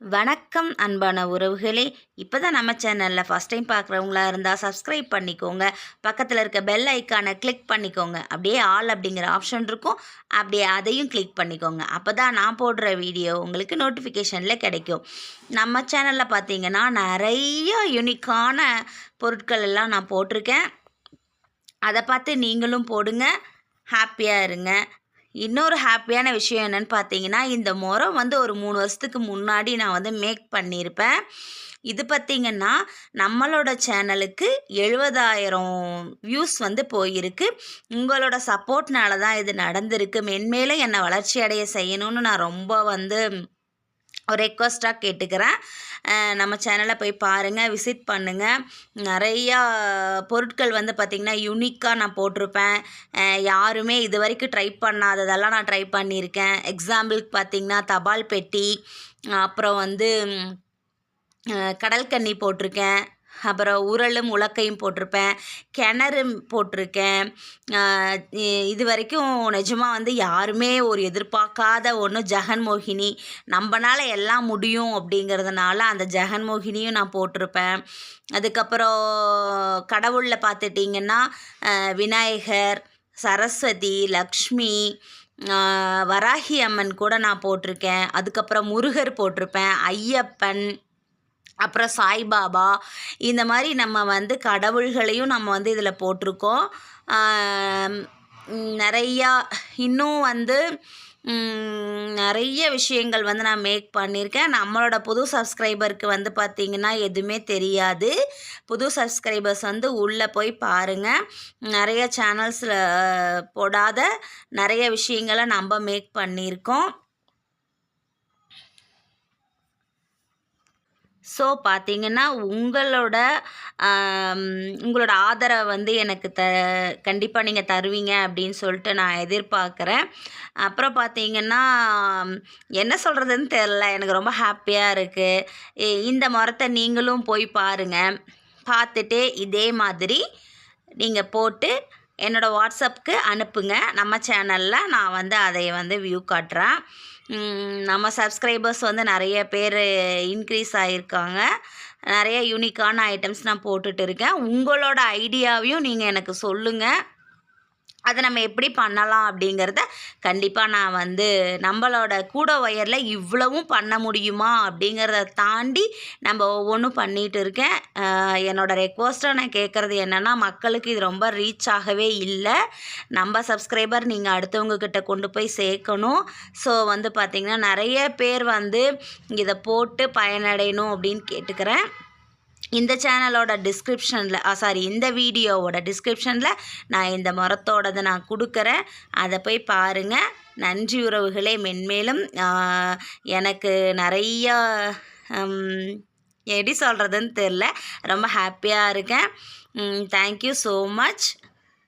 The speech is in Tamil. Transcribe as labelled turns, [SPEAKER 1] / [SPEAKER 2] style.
[SPEAKER 1] வணக்கம் அன்பான உறவுகளே. இப்போ தான் நம்ம சேனலில் ஃபஸ்ட் டைம் பார்க்குறவங்களா இருந்தால் சப்ஸ்கிரைப் பண்ணிக்கோங்க. பக்கத்தில் இருக்க பெல் ஐக்கானை கிளிக் பண்ணிக்கோங்க. அப்படியே ஆல் அப்படிங்கிற ஆப்ஷன் இருக்கும். அப்படியே அதையும் கிளிக் பண்ணிக்கோங்க. அப்போ தான் நான் போடுற வீடியோ உங்களுக்கு நோட்டிஃபிகேஷனில் கிடைக்கும். நம்ம சேனலில் பார்த்தீங்கன்னா நிறைய யூனிக்கான பொருட்கள் எல்லாம் நான் போட்டிருக்கேன். அதை பார்த்து நீங்களும் போடுங்க. ஹாப்பியாக இருங்க. இன்னொரு ஹாப்பியான விஷயம் என்னன்னு பார்த்தீங்கன்னா இந்த முறம் வந்து ஒரு மூணு வருஷத்துக்கு முன்னாடி நான் வந்து மேக் பண்ணியிருப்பேன். இது பார்த்திங்கன்னா நம்மளோட சேனலுக்கு எழுபதாயிரம் வியூஸ் வந்து போயிருக்கு. உங்களோட சப்போர்ட்னால தான் இது நடந்திருக்கு. மென்மேலும் என்னை வளர்ச்சி அடைய செய்யணும்னு நான் ரொம்ப வந்து ஒரு ரெக்வஸ்ட்டாக கேட்டுக்கிறேன். நம்ம சேனலை போய் பாருங்கள் விசிட் பண்ணுங்கள் நிறையா பொருட்கள் வந்து பார்த்திங்கன்னா யூனிக்காக நான் போட்டிருப்பேன். யாருமே இது வரைக்கும் ட்ரை பண்ணாததெல்லாம் நான் ட்ரை பண்ணியிருக்கேன். எக்ஸாம்பிளுக்கு பார்த்திங்கன்னா தபால் பெட்டி அப்புறம் வந்து கடல்கன்னி கடல் கன்னி போட்டிருக்கேன். அப்புறம் உரலும் உலக்கையும் போட்டிருப்பேன் கிணறு போட்டிருக்கேன். இது வரைக்கும் நிஜமாக வந்து யாருமே ஒரு எதிர்பார்க்காத ஒன்று ஜெகன்மோகினி நம்மனால எல்லாம் முடியும் அப்படிங்கிறதுனால அந்த ஜெகன்மோகினியும் நான் போட்டிருப்பேன். அதுக்கப்புறம் கடவுளில் பார்த்துட்டிங்கன்னா விநாயகர் சரஸ்வதி லக்ஷ்மி வராகி அம்மன் கூட நான் போட்டிருக்கேன். அதுக்கப்புறம் முருகர் போட்டிருப்பேன் ஐயப்பன் அப்புறம் சாய்பாபா இந்த மாதிரி நம்ம வந்து கடவுள்களையும் நம்ம வந்து இதில் போட்டிருக்கோம். நிறையா இன்னும் வந்து நிறைய விஷயங்கள் வந்து நான் மேக் பண்ணியிருக்கேன். நம்மளோட புது சப்ஸ்கிரைபருக்கு வந்து பார்த்திங்கன்னா எதுவுமே தெரியாது. புது சப்ஸ்கிரைபர்ஸ் வந்து உள்ளே போய் பாருங்கள் நிறைய சேனல்ஸில் போடாத நிறைய விஷயங்களை நம்ம மேக் பண்ணியிருக்கோம். ஸோ பார்த்தீங்கன்னா உங்களோட உங்களோட ஆதரவை வந்து எனக்கு த கண்டிப்பாக நீங்கள் தருவீங்க அப்படின்னு சொல்லிட்டு நான் எதிர்பார்க்குறேன். அப்புறம் பார்த்தீங்கன்னா என்ன சொல்கிறதுன்னு தெரில எனக்கு ரொம்ப ஹாப்பியாக இருக்குது இந்த மரத்தை நீங்களும் போய் பாருங்கள் பார்த்துட்டு இதே மாதிரி நீங்கள் போட்டு என்னோடய வாட்ஸ்அப்புக்கு அனுப்புங்க. நம்ம சேனலில் நான் வந்து அதை வந்து வியூ காட்டுறேன். நம்ம சப்ஸ்கிரைபர்ஸ் வந்து நிறைய பேர் இன்க்ரீஸ் ஆகியிருக்காங்க நிறைய யூனிக்கான ஐட்டம்ஸ் நான் போட்டுட்டு இருக்கேன். உங்களோட ஐடியாவையும் நீங்கள் எனக்கு சொல்லுங்கள் அதை நம்ம எப்படி பண்ணலாம் அப்படிங்கிறத கண்டிப்பாக நான் வந்து நம்மளோட கூட ஒயரில் இவ்வளவும் பண்ண முடியுமா அப்படிங்கிறத தாண்டி நம்ம ஒவ்வொன்றும் பண்ணிகிட்டு இருக்கேன். என்னோடய என்னோட ரெக்வஸ்ட்டாக நான் கேட்குறது என்னென்னா மக்களுக்கு இது ரொம்ப ரீச் ஆகவே இல்லை. நம்ம சப்ஸ்கிரைபர் நீங்கள் அடுத்தவங்கக்கிட்ட கொண்டு போய் சேர்க்கணும். ஸோ வந்து பார்த்திங்கன்னா நிறைய பேர் வந்து இதை போட்டு பயனடையணும் அப்படின்னு கேட்டுக்கிறேன். இந்த சேனலோட டிஸ்கிரிப்ஷனில் சாரி இந்த வீடியோவோட டிஸ்கிரிப்ஷனில் நான் இந்த மரத்தோடதை நான் கொடுக்குறேன். அதை போய் பாருங்கள் நன்றி உறவுகளே மென்மேலும் எனக்கு நிறையா எப்படி சொல்கிறதுன்னு தெரில ரொம்ப ஹாப்பியாக இருக்கேன். Thank you so much